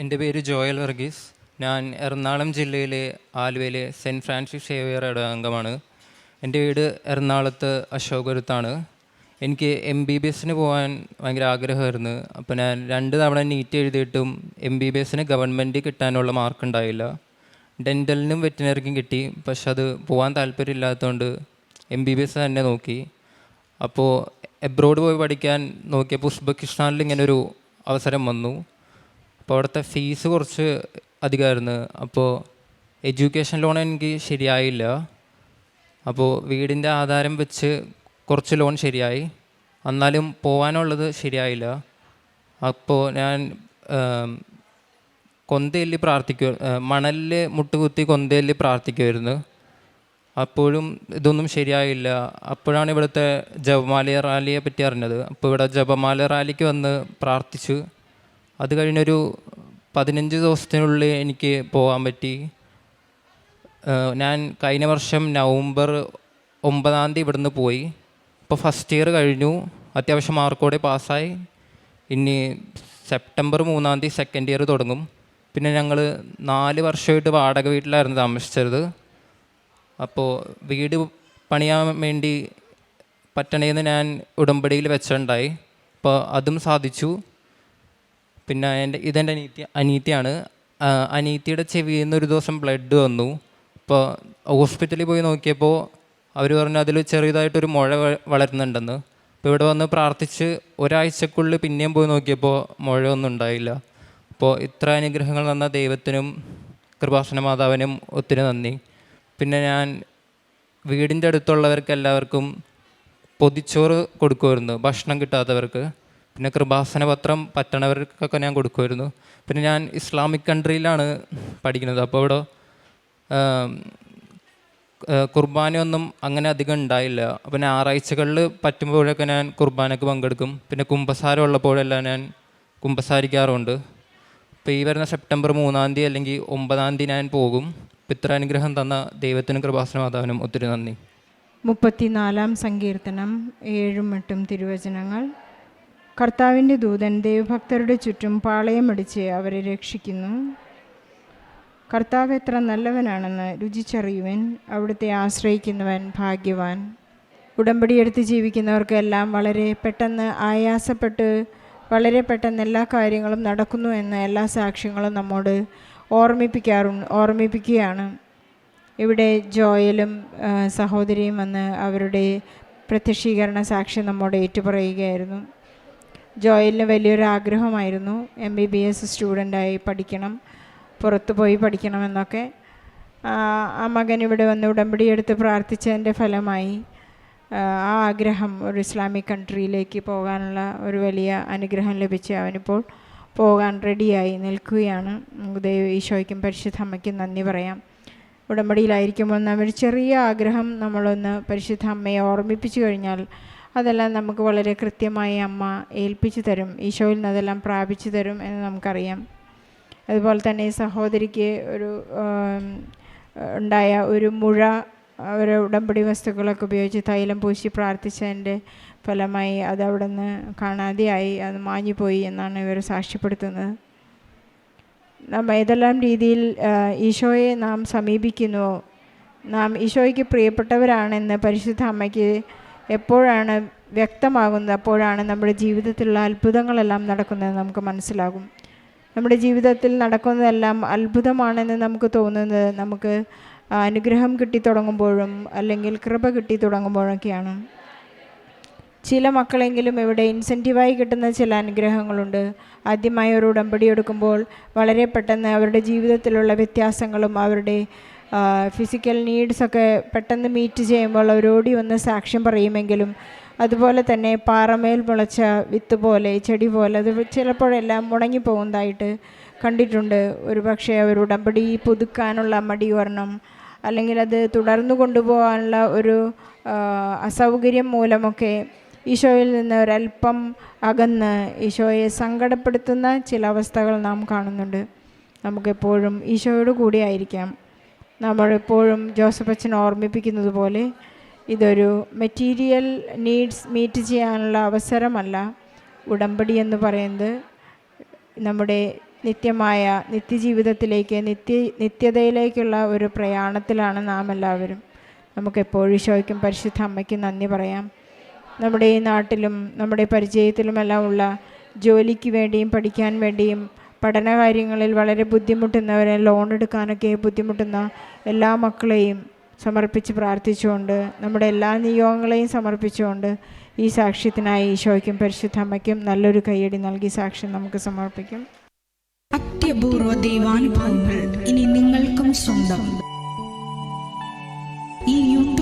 എന്റെ പേര് ജോയൽ വർഗീസ്. ഞാൻ എറണാകുളം ജില്ലയിലെ ആലുവയിലെ സെന്റ് ഫ്രാൻസിസ് സേവിയറുടെ അംഗമാണ് എന്റെ വീട് എറണാകുളത്ത് അശോകരത്താണ്. എനിക്ക് എം ബി ബി എസിന് പോകാൻ ഭയങ്കര ആഗ്രഹമായിരുന്നു. അപ്പോൾ ഞാൻ രണ്ട് തവണ നീറ്റ് എഴുതിയിട്ടും എം ബി ബി എസിന് ഗവൺമെന്റ് കിട്ടാനുള്ള മാർക്ക് ഉണ്ടായില്ല ഡെന്റലിനും വെറ്റിനറിക്കും കിട്ടി. പക്ഷെ അത് പോകാൻ താല്പര്യമില്ലാത്തതുകൊണ്ട് എം ബി ബി എസ് തന്നെ നോക്കി. അപ്പോൾ എബ്രോഡ് പോയി പഠിക്കാൻ നോക്കിയപ്പോൾ ഉസ്ബെക്കിസ്ഥാനിൽ ഇങ്ങനൊരു അവസരം വന്നു. അപ്പോൾ അവിടുത്തെ ഫീസ് കുറച്ച് അധികമായിരുന്നു. അപ്പോൾ എഡ്യൂക്കേഷൻ ലോൺ എനിക്ക് ശരിയായില്ല. അപ്പോൾ വീടിന്റെ ആധാരം വെച്ച് കുറച്ച് ലോൺ ശരിയായി. എന്നാലും പോകാനുള്ളത് ശരിയായില്ല. അപ്പോൾ ഞാൻ കൊന്തയല്ലി പ്രാർത്ഥിക്കുക മണലിൽ മുട്ടുകുത്തി കൊന്തയല്ലി പ്രാർത്ഥിക്കുമായിരുന്നു അപ്പോഴും ഇതൊന്നും ശരിയായില്ല. അപ്പോഴാണ് ഇവിടുത്തെ ജപമാല റാലിയെ പറ്റി അറിഞ്ഞത്. അപ്പോൾ ഇവിടെ ജപമാല റാലിക്ക് വന്ന് പ്രാർത്ഥിച്ചു. അത് കഴിഞ്ഞൊരു പതിനഞ്ച് ദിവസത്തിനുള്ളിൽ എനിക്ക് പോകാൻ പറ്റി. ഞാൻ കഴിഞ്ഞ വർഷം നവംബർ ഒമ്പതാം തീയതി ഇവിടുന്ന് പോയി. ഇപ്പോൾ ഫസ്റ്റ് ഇയർ കഴിഞ്ഞു. അത്യാവശ്യം മാർക്കോടെ പാസ്സായി. ഇനി സെപ്റ്റംബർ മൂന്നാം തീയതി സെക്കൻഡ് ഇയർ തുടങ്ങും. പിന്നെ ഞങ്ങൾ നാല് വർഷമായിട്ട് വാടക വീട്ടിലായിരുന്നു താമസിച്ചത്. അപ്പോൾ വീട് പണിയാൻ വേണ്ടി പറ്റണേന്ന് ഞാൻ ഉടമ്പടിയിൽ വെച്ചിട്ടുണ്ടായി അപ്പോൾ അതും സാധിച്ചു. പിന്നെ എന്റെ ഇതെന്റെ അനീത്തി അനീത്തിയാണ് അനീത്തിയുടെ ചെവിയിൽ നിന്ന് ഒരു ദിവസം ബ്ലഡ് വന്നു. അപ്പോൾ ഹോസ്പിറ്റലിൽ പോയി നോക്കിയപ്പോൾ അവർ പറഞ്ഞു അതിൽ ചെറിയതായിട്ടൊരു മുഴ വളരുന്നുണ്ടെന്ന്. അപ്പോൾ ഇവിടെ വന്ന് പ്രാർത്ഥിച്ച് ഒരാഴ്ചക്കുള്ളിൽ പിന്നെയും പോയി നോക്കിയപ്പോൾ മുഴയൊന്നും ഉണ്ടായില്ല. അപ്പോൾ ഇത്ര അനുഗ്രഹങ്ങൾ തന്ന ദൈവത്തിനും കൃപാസന മാതാവിനും ഒത്തിരി നന്ദി. പിന്നെ ഞാൻ വീടിന്റെ അടുത്തുള്ളവർക്ക് എല്ലാവർക്കും പൊതിച്ചോറ് കൊടുക്കുമായിരുന്നു ഭക്ഷണം കിട്ടാത്തവർക്ക്. പിന്നെ കൃപാസന പത്രം പറ്റണവർക്കൊക്കെ ഞാൻ കൊടുക്കുമായിരുന്നു. പിന്നെ ഞാൻ ഇസ്ലാമിക് കൺട്രിയിലാണ് പഠിക്കുന്നത്. അപ്പോൾ അവിടെ കുർബാനയൊന്നും അങ്ങനെ അധികം ഉണ്ടായില്ല. അപ്പോൾ ഞായറാഴ്ചകളിൽ പറ്റുമ്പോഴൊക്കെ ഞാൻ കുർബാനക്ക് പങ്കെടുക്കും. പിന്നെ കുമ്പസാരം ഉള്ളപ്പോഴെല്ലാം ഞാൻ കുമ്പസാരിക്കാറുണ്ട് ഇപ്പോൾ ഈ വരുന്ന സെപ്റ്റംബർ മൂന്നാം തീയതി അല്ലെങ്കിൽ ഒമ്പതാം തീയതി ഞാൻ പോകും. പിത്രാനുഗ്രഹം തന്ന ദൈവത്തിനും കൃപാസന മാതാവിനും ഒത്തിരി നന്ദി. മുപ്പത്തിനാലാം സങ്കീർത്തനം ഏഴും എട്ടും തിരുവചനങ്ങൾ. കർത്താവിന്റെ ദൂതൻ ദൈവഭക്തരുടെ ചുറ്റും പാളയമടിച്ച് അവരെ രക്ഷിക്കുന്നു. കർത്താവ് എത്ര നല്ലവനാണെന്ന് രുചിച്ചറിയുവൻ അവിടുത്തെ ആശ്രയിക്കുന്നവൻ ഭാഗ്യവാൻ. ഉടമ്പടിയെടുത്ത് ജീവിക്കുന്നവർക്കെല്ലാം വളരെ പെട്ടെന്ന് ആയാസപ്പെട്ട് വളരെ പെട്ടെന്ന് എല്ലാ കാര്യങ്ങളും നടക്കുന്നു എന്ന എല്ലാ സാക്ഷ്യങ്ങളും നമ്മോട് ഓർമ്മിപ്പിക്കാറുണ്ട് ഓർമ്മിപ്പിക്കുകയാണ്. ഇവിടെ ജോയലും സഹോദരിയും വന്ന് അവരുടെ പ്രത്യക്ഷീകരണ സാക്ഷ്യം നമ്മോട് ഏറ്റുപറയുകയായിരുന്നു. ജോയലിന് വലിയൊരു ആഗ്രഹമായിരുന്നു എം ബി ബി എസ് സ്റ്റുഡന്റായി പഠിക്കണം പുറത്തു പോയി പഠിക്കണമെന്നൊക്കെ ആ മകൻ ഇവിടെ വന്ന് ഉടമ്പടി എടുത്ത് പ്രാർത്ഥിച്ചതിന്റെ ഫലമായി ആ ആഗ്രഹം ഒരു ഇസ്ലാമിക് കൺട്രിയിലേക്ക് പോകാനുള്ള ഒരു വലിയ അനുഗ്രഹം ലഭിച്ച് അവനിപ്പോൾ പോകാൻ റെഡിയായി നിൽക്കുകയാണ്. ദൈവ ഈശോയ്ക്കും പരിശുദ്ധ അമ്മയ്ക്കും നന്ദി പറയാം. ഉടമ്പടിയിലായിരിക്കുമ്പോൾ നമ്മൾ ചെറിയ ആഗ്രഹം നമ്മളൊന്ന് പരിശുദ്ധ അമ്മയെ ഓർമ്മിപ്പിച്ചു കഴിഞ്ഞാൽ അതെല്ലാം നമുക്ക് വളരെ കൃത്യമായി അമ്മ ഏൽപ്പിച്ചു തരും. ഈശോയിൽ നിന്ന് അതെല്ലാം പ്രാപിച്ചു തരും എന്ന് നമുക്കറിയാം. അതുപോലെ തന്നെ ഈ സഹോദരിക്ക് ഒരു ഉണ്ടായ ഒരു മുഴ ഒരു ഉടമ്പടി വസ്തുക്കളൊക്കെ ഉപയോഗിച്ച് തൈലം പൂശി പ്രാർത്ഥിച്ചതിന്റെ ഫലമായി അത് അവിടെ നിന്ന് കാണാതെയായി അത് മാഞ്ഞുപോയി എന്നാണ് ഇവർ സാക്ഷ്യപ്പെടുത്തുന്നത്. നാം ഏതെല്ലാം രീതിയിൽ ഈശോയെ നാം സമീപിക്കുന്നുവോ നാം ഈശോയ്ക്ക് പ്രിയപ്പെട്ടവരാണെന്ന് പരിശുദ്ധ അമ്മയ്ക്ക് എപ്പോഴാണ് വ്യക്തമാകുന്നത് അപ്പോഴാണ് നമ്മുടെ ജീവിതത്തിലുള്ള അത്ഭുതങ്ങളെല്ലാം നടക്കുന്നത് നമുക്ക് മനസ്സിലാകും. നമ്മുടെ ജീവിതത്തിൽ നടക്കുന്നതെല്ലാം അത്ഭുതമാണെന്ന് നമുക്ക് തോന്നുന്നത് നമുക്ക് അനുഗ്രഹം കിട്ടി തുടങ്ങുമ്പോഴും അല്ലെങ്കിൽ കൃപ കിട്ടി തുടങ്ങുമ്പോഴൊക്കെയാണ്. ചില മക്കളെങ്കിലും ഇവിടെ ഇൻസെന്റീവായി കിട്ടുന്ന ചില അനുഗ്രഹങ്ങളുണ്ട്. ആദ്യമായി ഒരു ഉടമ്പടി എടുക്കുമ്പോൾ വളരെ പെട്ടെന്ന് അവരുടെ ജീവിതത്തിലുള്ള വ്യത്യാസങ്ങളും അവരുടെ ഫിസിക്കൽ നീഡ്സൊക്കെ പെട്ടെന്ന് മീറ്റ് ചെയ്യുമ്പോൾ അവരോടി വന്ന് സാക്ഷ്യം പറയുമെങ്കിലും അതുപോലെ തന്നെ പാറമേൽ മുളച്ച വിത്ത് പോലെ ചെടി പോലെ അത് ചിലപ്പോഴെല്ലാം മുടങ്ങിപ്പോകുന്നതായിട്ട് കണ്ടിട്ടുണ്ട്. ഒരു പക്ഷേ അവർ ഉടമ്പടി പുതുക്കാനുള്ള മടി വരണം അല്ലെങ്കിൽ അത് തുടർന്നു കൊണ്ടുപോകാനുള്ള ഒരു അസൗകര്യം മൂലമൊക്കെ ഈശോയിൽ നിന്ന് ഒരല്പം അകന്ന് ഈശോയെ സങ്കടപ്പെടുത്തുന്ന ചില അവസ്ഥകൾ നാം കാണുന്നുണ്ട്. നമുക്കെപ്പോഴും ഈശോയോട് കൂടി ആയിരിക്കാം. നമ്മളെപ്പോഴും ജോസഫ് അച്ഛൻ ഓർമ്മിപ്പിക്കുന്നത് പോലെ ഇതൊരു മെറ്റീരിയൽ നീഡ്സ് മീറ്റ് ചെയ്യാനുള്ള അവസരമല്ല. ഉടമ്പടി എന്ന് പറയുന്നത് നമ്മുടെ നിത്യമായ നിത്യജീവിതത്തിലേക്ക് നിത്യ നിത്യതയിലേക്കുള്ള ഒരു പ്രയാണത്തിലാണ് നാം എല്ലാവരും. നമുക്കെപ്പോഴും ഈശോയ്ക്കും പരിശുദ്ധ അമ്മയ്ക്കും നന്ദി പറയാം. നമ്മുടെ ഈ നാട്ടിലും നമ്മുടെ പരിചയത്തിലുമെല്ലാം ഉള്ള ജോലിക്ക് വേണ്ടിയും പഠിക്കാൻ വേണ്ടിയും പഠനകാര്യങ്ങളിൽ വളരെ ബുദ്ധിമുട്ടുന്നവരെ ലോൺ എടുക്കാനൊക്കെ ബുദ്ധിമുട്ടുന്ന എല്ലാ മക്കളെയും സമർപ്പിച്ച് പ്രാർത്ഥിച്ചുകൊണ്ട് നമ്മുടെ എല്ലാ നിയോഗങ്ങളെയും സമർപ്പിച്ചുകൊണ്ട് ഈ സാക്ഷ്യത്തിനായി ഈശോയ്ക്കും പരിശുദ്ധമ്മയ്ക്കും നല്ലൊരു കൈയടി നൽകി സാക്ഷ്യം നമുക്ക് സമർപ്പിക്കും. അത്യപൂർവ ദൈവാനുഭവങ്ങൾ ഇനി നിങ്ങൾക്കും സ്വന്തം. ഈ യൂട്യൂബ്